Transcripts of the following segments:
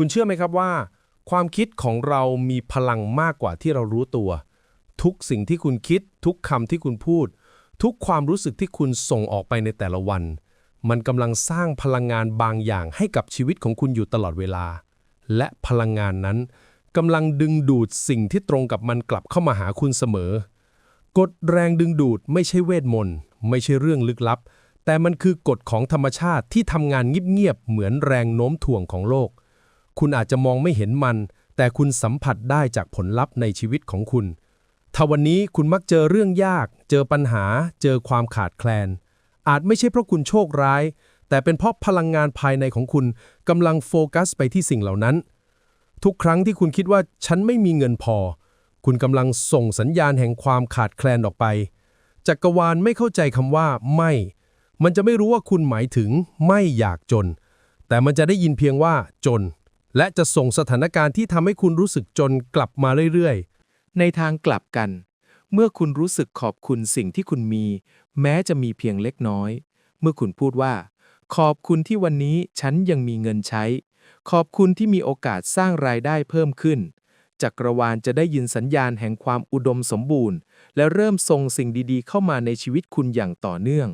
คุณเชื่อไหมครับว่า ความคิดของเรามีพลังมากกว่าที่เรารู้ตัว ทุกสิ่งที่คุณคิด ทุกคำที่คุณพูด ทุกความรู้สึกที่คุณส่งออกไปในแต่ละวัน มันกำลังสร้างพลังงานบางอย่างให้กับชีวิตของคุณอยู่ตลอดเวลา และพลังงานนั้นกำลังดึงดูดสิ่งที่ตรงกับมันกลับเข้ามาหาคุณเสมอ กฎแรงดึงดูดไม่ใช่เวทมนต์ไม่ใช่เรื่องลึกลับ แต่มันคือกฎของธรรมชาติที่ทำงานเงียบๆเหมือนแรงโน้มถ่วงของโลก คุณอาจจะมองไม่เห็นมัน แต่คุณสัมผัสได้จากผลลัพธ์ในชีวิตของคุณ ถ้าวันนี้คุณมักเจอเรื่องยาก เจอปัญหา เจอความขาดแคลน อาจไม่ใช่เพราะคุณโชคร้าย แต่เป็นเพราะพลังงานภายในของคุณกำลังโฟกัสไปที่สิ่งเหล่านั้น ทุกครั้งที่คุณคิดว่าฉันไม่มีเงินพอ คุณกำลังส่งสัญญาณแห่งความขาดแคลนออกไป จักรวาลไม่เข้าใจคำว่า ไม่ มันจะไม่รู้ว่าคุณหมายถึงไม่อยากจน แต่มันจะได้ยินเพียงว่าจน และจะส่งสถานการณ์ที่ทำให้คุณรู้สึกจนกลับมาเรื่อยๆ ในทางกลับกัน เมื่อคุณรู้สึกขอบคุณสิ่งที่คุณมี แม้จะมีเพียงเล็กน้อย เมื่อคุณพูดว่า ขอบคุณที่วันนี้ฉันยังมีเงินใช้ ขอบคุณที่มีโอกาสสร้างรายได้เพิ่มขึ้น จักรวาลจะได้ยินสัญญาณแห่งความอุดมสมบูรณ์ และเริ่มส่งสิ่งดีๆ เข้ามาในชีวิตคุณอย่างต่อเนื่อง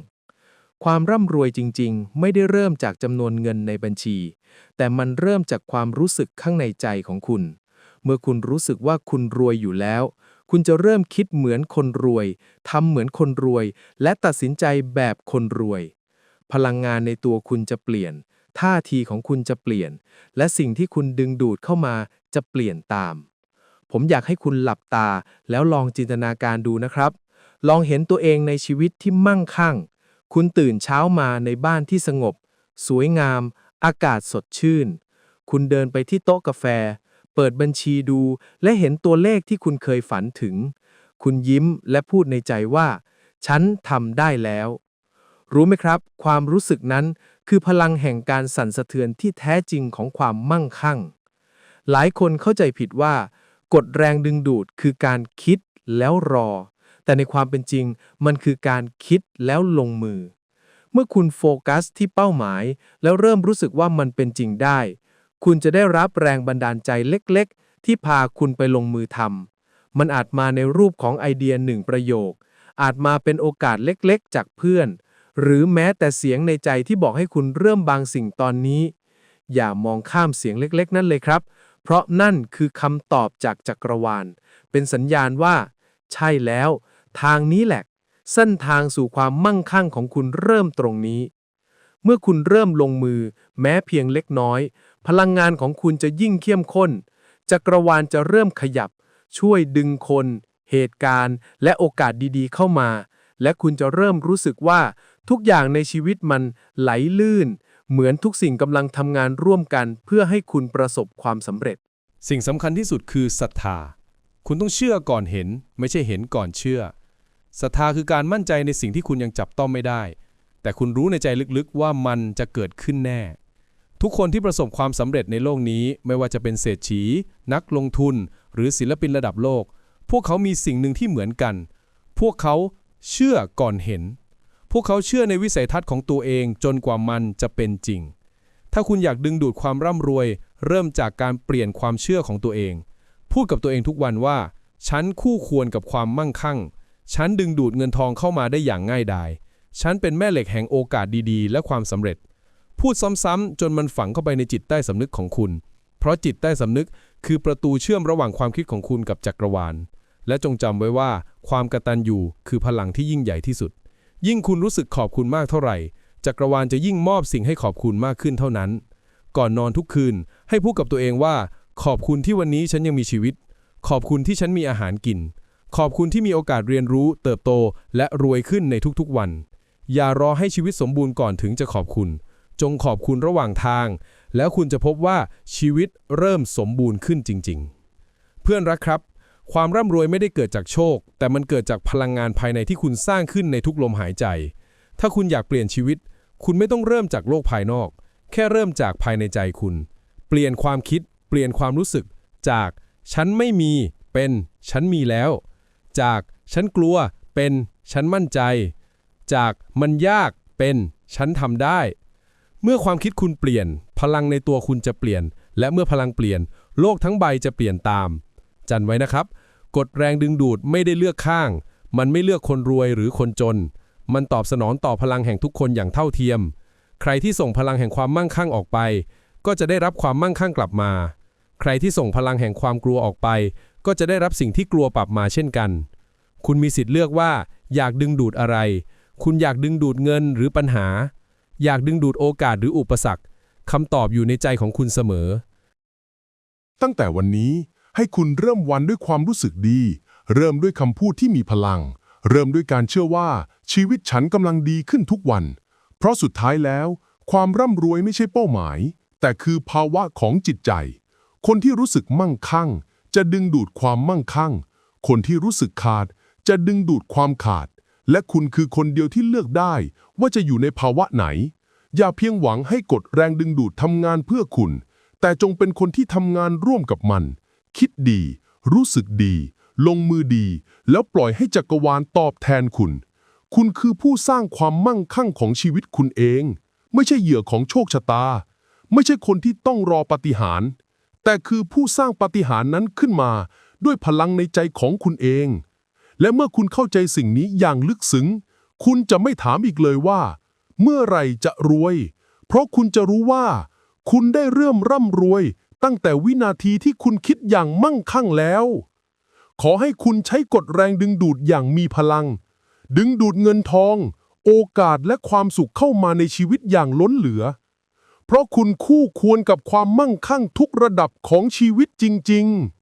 ความร่ำรวยจริง ๆ ไม่ได้เริ่มจากจำนวนเงินในบัญชี แต่มันเริ่มจากความรู้สึกข้างในใจของคุณ เมื่อคุณรู้สึกว่าคุณรวยอยู่แล้ว คุณจะเริ่มคิดเหมือนคนรวยทำเหมือนคนรวย และตัดสินใจแบบคนรวย พลังงานในตัวคุณจะเปลี่ยน ท่าทีของคุณจะเปลี่ยน และสิ่งที่คุณดึงดูดเข้ามาจะเปลี่ยนตาม ผมอยากให้คุณหลับตาแล้วลองจินตนาการดูนะครับ ลองเห็นตัวเองในชีวิตที่มั่งคั่ง คุณตื่นเช้ามาในบ้านที่สงบ สวยงาม อากาศสดชื่น คุณเดินไปที่โต๊ะกาแฟ เปิดบัญชีดูและเห็นตัวเลขที่คุณเคยฝันถึง คุณยิ้มและพูดในใจว่า ฉันทำได้แล้ว รู้ไหมครับ ความรู้สึกนั้นคือพลังแห่งการสั่นสะเทือนที่แท้จริงของความมั่งคั่ง หลายคนเข้าใจผิดว่า กฎแรงดึงดูดคือการคิดแล้วรอ แต่ในความเป็นจริงมันคือการคิดแล้วลงมือ เมื่อคุณโฟกัสที่เป้าหมาย แล้วเริ่มรู้สึกว่ามันเป็นจริงได้ คุณจะได้รับแรงบันดาลใจเล็กๆ ที่พาคุณไปลงมือทำมันอาจมาในรูปของไอเดียหนึ่งประโยค อาจมาเป็นโอกาสเล็กๆ จากเพื่อน หรือแม้แต่เสียงในใจที่บอกให้คุณเริ่มบางสิ่งตอนนี้ อย่ามองข้ามเสียงเล็กๆ นั่นเลยครับเพราะนั่นคือคำตอบจากจักรวาล เป็นสัญญาณว่า ใช่แล้ว ทางนี้แหละ เส้นทางสู่ความมั่งคั่งของคุณเริ่มตรงนี้ เมื่อคุณเริ่มลงมือ แม้เพียงเล็กน้อย พลังงานของคุณจะยิ่งเข้มข้น จักรวาลจะเริ่มขยับ ช่วยดึงคน เหตุการณ์ และโอกาสดีๆ เข้ามา และคุณจะเริ่มรู้สึกว่า ทุกอย่างในชีวิตมันไหลลื่น เหมือนทุกสิ่งกำลังทำงานร่วมกันเพื่อให้คุณประสบความสำเร็จ สิ่งสำคัญที่สุดคือศรัทธา คุณต้องเชื่อก่อนเห็น ไม่ใช่เห็นก่อนเชื่อ ศรัทธาคือการมั่นใจในสิ่งที่คุณยังจับต้องไม่ได้ แต่คุณรู้ในใจลึกๆว่ามันจะเกิดขึ้นแน่ ทุกคนที่ประสบความสำเร็จในโลกนี้ ไม่ว่าจะเป็นเศรษฐี นักลงทุน หรือศิลปินระดับโลก พวกเขามีสิ่งหนึ่งที่เหมือนกัน พวกเขาเชื่อก่อนเห็น พวกเขาเชื่อในวิสัยทัศน์ของตัวเองจนกว่ามันจะเป็นจริง ถ้าคุณอยากดึงดูดความร่ำรวย เริ่มจากการเปลี่ยนความเชื่อของตัวเอง พูดกับตัวเองทุกวันว่า ฉันคู่ควรกับความมั่งคั่ง ฉันดึงดูดเงินทองเข้ามาได้อย่างง่ายดาย ฉันเป็นแม่เหล็กแห่งโอกาสดีๆ และความสำเร็จ พูดซ้ำๆจนมันฝังเข้าไปในจิตใต้สำนึกของคุณ เพราะจิตใต้สำนึกคือประตูเชื่อมระหว่างความคิดของคุณกับจักรวาล และจงจำไว้ว่าความกระตัญญูคือพลังที่ยิ่งใหญ่ที่สุด ยิ่งคุณรู้สึกขอบคุณมากเท่าไหร่ จักรวาลจะยิ่งมอบสิ่งให้ขอบคุณมากขึ้นเท่านั้น ก่อนนอนทุกคืน ให้พูดกับตัวเองว่า ขอบคุณที่วันนี้ฉันยังมีชีวิต ขอบคุณที่ฉันมีอาหารกิน ขอบคุณที่มีโอกาสเรียนรู้ เติบโต และรวยขึ้นในทุกๆวัน อย่ารอให้ชีวิตสมบูรณ์ก่อนถึงจะขอบคุณ จงขอบคุณระหว่างทาง แล้วคุณจะพบว่าชีวิตเริ่มสมบูรณ์ขึ้นจริง ๆ เพื่อนรักครับ ความร่ำรวยไม่ได้เกิดจากโชค แต่มันเกิดจากพลังงานภายในที่คุณสร้างขึ้นในทุกลมหายใจ ถ้าคุณอยากเปลี่ยนชีวิต คุณไม่ต้องเริ่มจากโลกภายนอก แค่เริ่มจากภายในใจคุณ เปลี่ยนความคิด เปลี่ยนความรู้สึก จาก ฉันไม่มี เป็น ฉันมีแล้ว จากฉันกลัวเป็นฉันมั่นใจ จากมันยากเป็นฉันทำได้ เมื่อความคิดคุณเปลี่ยน พลังในตัวคุณจะเปลี่ยน และเมื่อพลังเปลี่ยน โลกทั้งใบจะเปลี่ยนตาม จันไว้นะครับ กฎแรงดึงดูดไม่ได้เลือกข้าง มันไม่เลือกคนรวยหรือคนจน มันตอบสนองต่อพลังแห่งทุกคนอย่างเท่าเทียม ใครที่ส่งพลังแห่งความมั่งคั่งออกไป ก็จะได้รับความมั่งคั่งกลับมา ใครที่ส่งพลังแห่งความกลัวออกไป ก็จะได้รับสิ่งที่กลัวปรับมาเช่นกัน คุณมีสิทธิ์เลือกว่า อยากดึงดูดอะไร คุณอยากดึงดูดเงินหรือปัญหา อยากดึงดูดโอกาสหรืออุปสรรคคำตอบอยู่ในใจของคุณเสมอ ตั้งแต่วันนี้ให้คุณเริ่มวันด้วยความรู้สึกดี เริ่มด้วยคำพูดที่มีพลัง เริ่มด้วยการเชื่อว่าชีวิตฉันกำลังดีขึ้นทุกวัน เพราะสุดท้ายแล้ว ความร่ำรวยไม่ใช่เป้าหมาย แต่คือภาวะของจิตใจ คนที่รู้สึกมั่งคั่ง จะดึงดูดความมั่งคั่ง คนที่รู้สึกขาด จะดึงดูดความขาด และคุณคือคนเดียวที่เลือกได้ ว่าจะอยู่ในภาวะไหน อย่าเพียงหวังให้กดแรงดึงดูดทำงานเพื่อคุณ แต่จงเป็นคนที่ทำงานร่วมกับมัน คิดดี รู้สึกดี ลงมือดี แล้วปล่อยให้จักรวาลตอบแทนคุณ คุณคือผู้สร้างความมั่งคั่งของชีวิตคุณเอง ไม่ใช่เหยื่อของโชคชะตา ไม่ใช่คนที่ต้องรอปาฏิหารย์ แต่คือผู้สร้างปาฏิหาริย์นั้นขึ้นมา ด้วยพลังในใจของคุณเอง และเมื่อคุณเข้าใจสิ่งนี้อย่างลึกซึ้ง คุณจะไม่ถามอีกเลยว่า เมื่อไรจะรวย เพราะคุณจะรู้ว่า คุณได้เริ่มร่ำรวย ตั้งแต่วินาทีที่คุณคิดอย่างมั่งคั่งแล้ว ขอให้คุณใช้กฎแรงดึงดูดอย่างมีพลัง ดึงดูดเงินทอง โอกาสและความสุขเข้ามาในชีวิตอย่างล้นเหลือ เพราะคุณคู่ควรกับความมั่งคั่งทุกระดับของชีวิตจริง ๆ